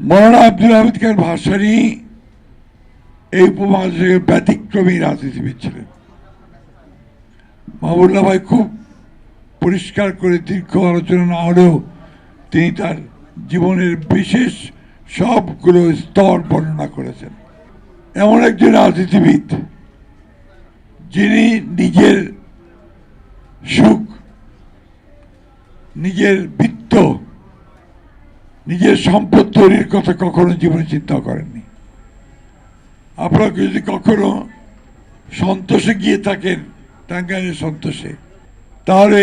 মৌলানা আব্দুল হামিদ খান ভাসানী এই উপমহাদেশের ব্যতিক্রমী রাজনীতিবিদ ছিলেন। মাহবুল্লাহ ভাই খুব পরিষ্কার করে দীর্ঘ আলোচনা না হলেও তিনি তার জীবনের বিশেষ সবগুলো স্তর বর্ণনা করেছেন। এমন একজন রাজনীতিবিদ যিনি নিজের সুখ, নিজের বৃত্ত, নিজের সম্পদ তৈরির কথা কখনো জীবনে চিন্তা করেননি। আপনারা যদি কখনো সন্তোষে গিয়ে থাকেন টাঙ্গাইলের সন্তোষে, তাহলে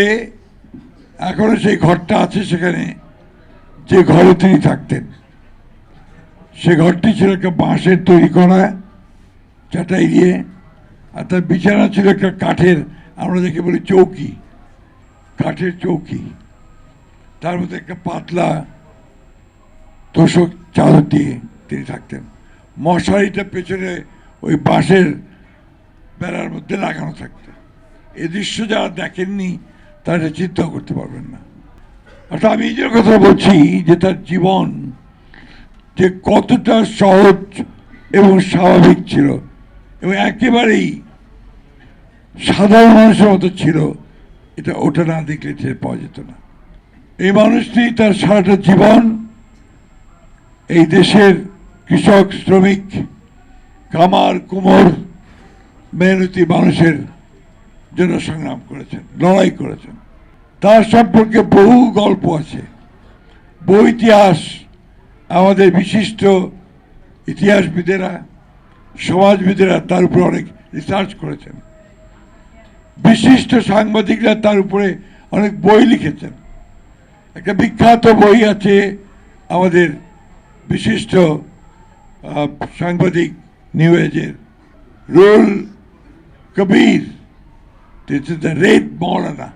এখনও সেই ঘরটা আছে সেখানে যে ঘরে তিনি থাকতেন। সে ঘরটি ছিল একটা বাঁশের তৈরি করা, চাটাই দিয়ে, আর তার বিছানা ছিল একটা কাঠের, আমরা যাকে বলি চৌকি, কাঠের চৌকি। তার মধ্যে একটা পাতলা তোষক চাদর দিয়ে তিনি থাকতেন। মশারিটা পেছনে ওই বাঁশের বেড়ার মধ্যে লাগানো থাকতো। এ দৃশ্য যারা দেখেননি, তারা চিন্তা করতে পারবেন না। অর্থাৎ আমি যে কথা বলছি যে তার জীবন যে কতটা সহজ এবং স্বাভাবিক ছিল এবং একেবারেই সাধারণ মানুষের মতো ছিল, এটা ওটা না দেখলে পাওয়া যেত না। এই মানুষটি তার সারাটা জীবন এই দেশের কৃষক, শ্রমিক কামার কুমোর, মেহনতি মানুষের জন্য সংগ্রাম করেছেন, লড়াই করেছেন। তার সম্পর্কে বহু গল্প আছে। বহু ইতিহাস আমাদের বিশিষ্ট ইতিহাসবিদেরা, সমাজবিদেরা তার উপরে অনেক রিসার্চ করেছেন। বিশিষ্ট সাংবাদিকরা তার উপরে অনেক বই লিখেছেন। একটা বিখ্যাত বই আছে আমাদের বিশিষ্ট সাংবাদিক নিউ এজের রুল কবির। রেড মৌলানা,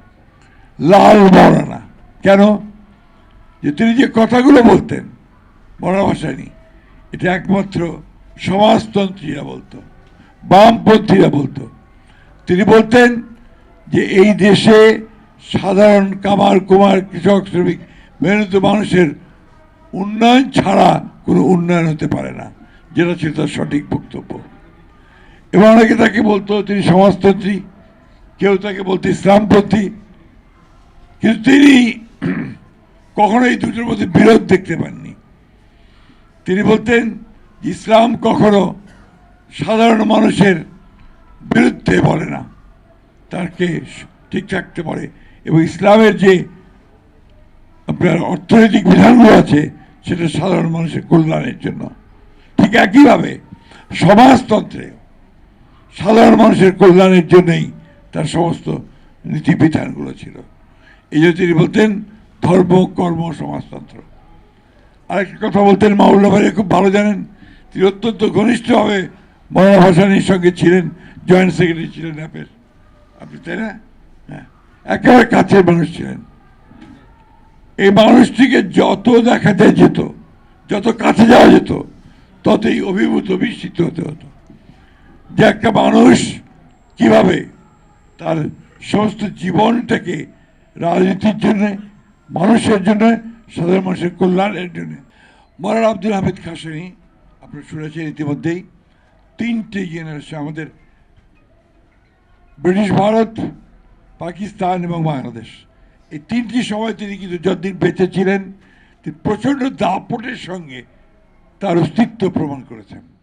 লাল মৌলানা। কেন? যে তিনি যে কথাগুলো বলতেন বড় ভাষায়, এটা একমাত্র সমাজতন্ত্রীরা বলতো, বামপন্থীরা বলতো। তিনি বলতেন যে এই দেশে সাধারণ কামার কুমার কৃষক শ্রমিক, মেহনত মানুষের উন্নয়ন ছাড়া কোনো উন্নয়ন হতে পারে না, যেটা ছিল তার সঠিক বক্তব্য। এবং অনেকে তাকে বলতো, তিনি সমাজতন্ত্রী, কেউ তাকে বলতো ইসলামপন্থী, কিন্তু তিনি কখনো এই দুটোর মধ্যে বিরোধ দেখতে পাননি। তিনি বলতেন ইসলাম কখনো সাধারণ মানুষের বিরুদ্ধে বলে না তাকে ঠিক থাকতে পারে। এবং ইসলামের যে আপনার অর্থনৈতিক বিধানগুলো আছে সেটা সাধারণ মানুষের কল্যাণের জন্য। ঠিক একইভাবে সমাজতন্ত্রে সাধারণ মানুষের কল্যাণের জন্যই তার সমস্ত নীতিবিধানগুলো ছিল। এই জন্য তিনি বলতেন, ধর্ম, কর্ম, সমাজতন্ত্র। আরেকটা কথা বলতেন মাউল্লা ভাই খুব ভালো জানেন, তিনি অত্যন্ত ঘনিষ্ঠভাবে মৌলানা ভাসানির সঙ্গে ছিলেন, জয়েন্ট সেক্রেটারি ছিলেন অ্যাপের। আপনি তাই না? হ্যাঁ একেবারে কাছের মানুষ ছিলেন। এই মানুষটিকে যত দেখাতে যেত, যত কাছে যাওয়া যেত, ততই অভিভূত, বিস্মিত হতে হতো। যে একটা মানুষ কীভাবে তার সমস্ত জীবনটাকে রাজনীতির জন্য, মানুষের জন্য, সাধারণ মানুষের কল্যাণের জন্য। মরার আব্দুল হামিদ খাসানি আপনারা শুনেছেন ইতিমধ্যেই, তিনটে জেনারেশন আমাদের ব্রিটিশ ভারত, পাকিস্তান এবং বাংলাদেশ। এই তিনটি সময় তিনি কিন্তু যতদিন বেঁচে ছিলেন, তিনি প্রচণ্ড দাপটের সঙ্গে তার অস্তিত্ব প্রমাণ করেছেন।